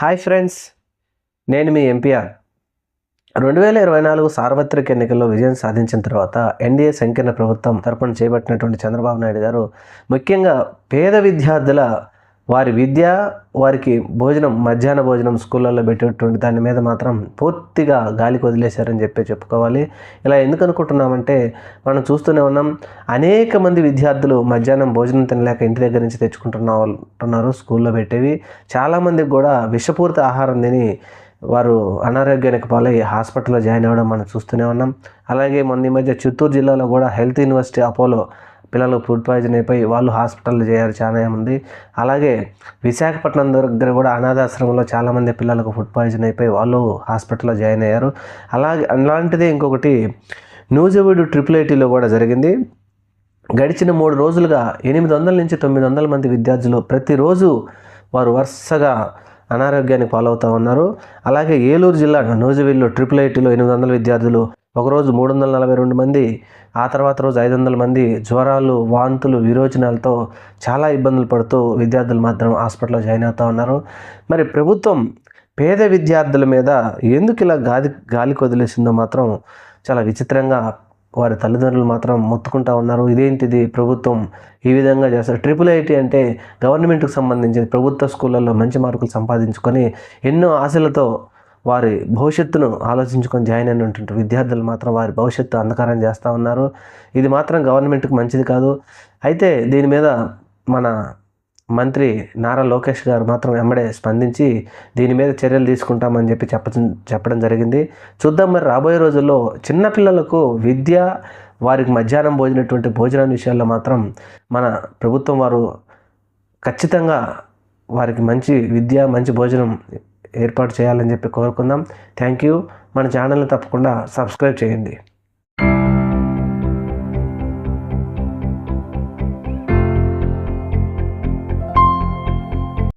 Hi friends నేను మీ MPR రెండు వేల ఇరవై నాలుగు సార్వత్రిక ఎన్నికల్లో విజయం సాధించిన తర్వాత ఎన్డీఏ సంకీర్ణ ప్రభుత్వం తరపున చేపట్టినటువంటి చంద్రబాబు నాయుడు గారు ముఖ్యంగా పేద విద్యార్థుల వారి విద్య వారికి భోజనం మధ్యాహ్న భోజనం స్కూళ్ళల్లో పెట్టేటువంటి దాని మీద మాత్రం పూర్తిగా గాలికి వదిలేశారని చెప్పి చెప్పుకోవాలి. ఇలా ఎందుకు అనుకుంటున్నామంటే మనం చూస్తూనే ఉన్నాం అనేక మంది విద్యార్థులు మధ్యాహ్నం భోజనం తినలేక ఇంటి దగ్గర నుంచి తెచ్చుకుంటున్న వాళ్ళు స్కూల్లో పెట్టేవి. చాలామందికి కూడా విషపూరిత ఆహారం తిని వారు అనారోగ్యానికి పాలై హాస్పిటల్లో జాయిన్ అవ్వడం మనం చూస్తూనే ఉన్నాం. అలాగే మొన్న ఈ మధ్య చిత్తూరు జిల్లాలో కూడా హెల్త్ యూనివర్సిటీ అపోలో పిల్లలు ఫుడ్ పాయిజన్ అయిపోయి వాళ్ళు హాస్పిటల్ చేయాలి చాలా ఉంది అలాగే విశాఖపట్నం దగ్గర కూడా అనాథాశ్రమంలో చాలామంది పిల్లలకు ఫుడ్ పాయిజన్ అయిపోయి వాళ్ళు హాస్పిటల్లో జాయిన్ అయ్యారు. అలాగే అలాంటిదే ఇంకొకటి న్యూజివీడు ట్రిపుల్ ఐటీలో కూడా జరిగింది. గడిచిన మూడు రోజులుగా ఎనిమిది వందల నుంచి తొమ్మిది వందల మంది విద్యార్థులు ప్రతిరోజు వారు వరుసగా అనారోగ్యానికి పాలవుతూ ఉన్నారు. అలాగే ఏలూరు జిల్లా నూజివీల్లో ట్రిపుల్ ఐటీలో ఎనిమిది వందల విద్యార్థులు ఒకరోజు మూడు వందల నలభై రెండు మంది ఆ తర్వాత రోజు ఐదు వందల మంది జ్వరాలు వాంతులు విరోచనాలతో చాలా ఇబ్బందులు పడుతూ విద్యార్థులు మాత్రం హాస్పిటల్లో జాయిన్ అవుతూ ఉన్నారు. మరి ప్రభుత్వం పేద విద్యార్థుల మీద ఎందుకు ఇలా గాలి గాలి కొదిలేసిందో మాత్రం చాలా విచిత్రంగా వారి తల్లిదండ్రులు మాత్రం మొత్తుకుంటా ఉన్నారు. ఇదేంటిది ప్రభుత్వం ఈ విధంగా చేస్తారు ట్రిపుల్ ఐటీ అంటే గవర్నమెంట్కి సంబంధించి ప్రభుత్వ స్కూళ్ళల్లో మంచి మార్కులు సంపాదించుకొని ఎన్నో ఆశలతో వారి భవిష్యత్తును ఆలోచించుకొని జాయిన్ అయినటువంటి విద్యార్థులు మాత్రం వారి భవిష్యత్తు అంధకారం చేస్తూ ఉన్నారు. ఇది మాత్రం గవర్నమెంట్కి మంచిది కాదు. అయితే దీని మీద మన మంత్రి నారా లోకేష్ గారు మాత్రం వెంబడే స్పందించి దీని మీద చర్యలు తీసుకుంటామని చెప్పి చెప్ప చెప్పడం జరిగింది. చూద్దాం మరి రాబోయే రోజుల్లో చిన్నపిల్లలకు విద్య వారికి మధ్యాహ్నం భోజనటువంటి భోజనం విషయాల్లో మాత్రం మన ప్రభుత్వం వారు ఖచ్చితంగా వారికి మంచి విద్య మంచి భోజనం ఏర్పాటు చేయాలని చెప్పి కోరుకుందాం. థ్యాంక్ యూ మన ఛానల్ని తప్పకుండా సబ్స్క్రైబ్ చేయండి.